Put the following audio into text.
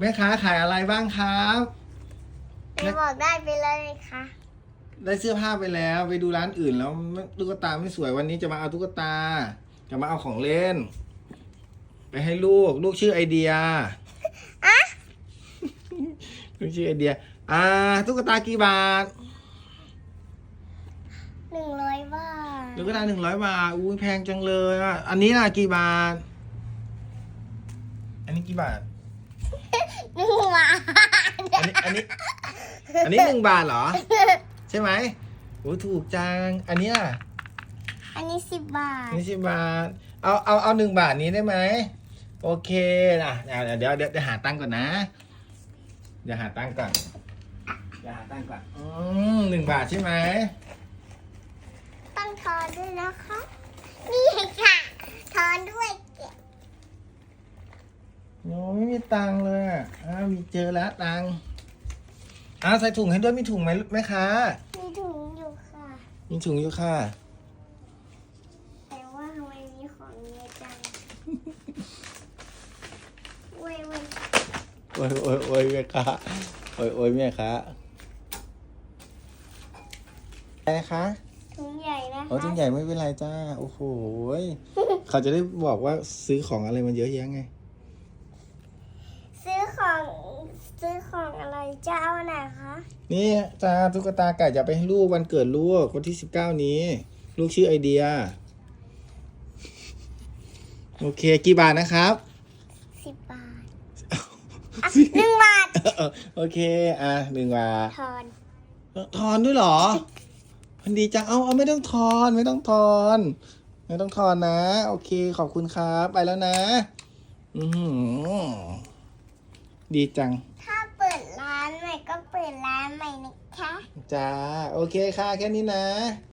แม่ค้าขายอะไรบ้างครับไม่บอกได้ไปเลยค่ะ ได้เสื้อผ้าไปแล้ว ไปดูร้านอื่นแล้วไม่ตุ๊กตาไม่สวยวันนี้จะมาเอาตุ๊กตา จะมาเอาของเล่น ไปให้ลูก ลูกชื่อไอเดียลูกชื่อไอเดีย อ่า ตุ๊กตากี่บาทหนึ่งร้อยบาทตุ๊กตาหนึ่งร้อยบาทอุ้ยแพงจังเลยอะอันนี้ล่ะกี่บาท อันนี้กี่บาท หนึ่งบาทอันนี้อันนี้ อันนี้หนึ่งบาทเหรอ ใช่ไหมโอ้ถูกจัง อันนี้ล่ะอันนี้สิบบาท นี่สิบบาท เอาเอาเอาหนึ่งบาทนี้ได้ไหม โอเคนะเดี๋ยวเดี๋ยวเดี๋ยวเดี๋ยวหาตังค์ก่อนนะ เดี๋ยวหาตังค์ก่อนเดี๋ยวหาตังค์ก่อน อืมหนึ่งบาทใช่ไหม ต้องทอนด้วยนะคะ นี่ค่ะ ทอนด้วยเก็บ โอ้ไม่มีตังค์เลยอะอ้าวมีเจอแล้วตังค์อ้าวใส่ถุงให้ด้วยมีถุงไหมแม่ค้ามีถุงอยู่ค่ะ มีถุงอยู่ค่ะ แต่ว่าทำไมมีของเยอะจังเว้ยเว้ยโอ้ยโอ้ยโอ้ยแม่ค้าโอ้ยโอ้ยแม่ค้าอะไรนะคะถุงใหญ่นะโอ้คะถุงใหญ่ไม่เป็นไรจ้า โอ้โหยเขาจะได้บอกว่าซื้อของอะไรมันเยอะแยะไง ซื้อของซื้อของอะไร จะเอาไหนคะนี่จ้าตุ๊กตาไก่จะไปให้ลูกวันเกิดลูกวันที่สิบเก้านี้ ลูกชื่อไอเดีย โอเคกี่บาทนะครับสิบบาทอะหนึ่งบาทโอเค อะหนึ่งบาท ทอนเอ้าทอนด้วยเหรอพันดีจัง เอาเอาไม่ต้องทอน ไม่ต้องทอน ไม่ต้องทอนนะ โอเค ขอบคุณครับ ไปแล้วนะ อือหือดีจัง ถ้าเปิดร้านใหม่ก็เปิดร้าน ใหม่นะคะ จ้า โอเคค่ะ แค่นี้นะ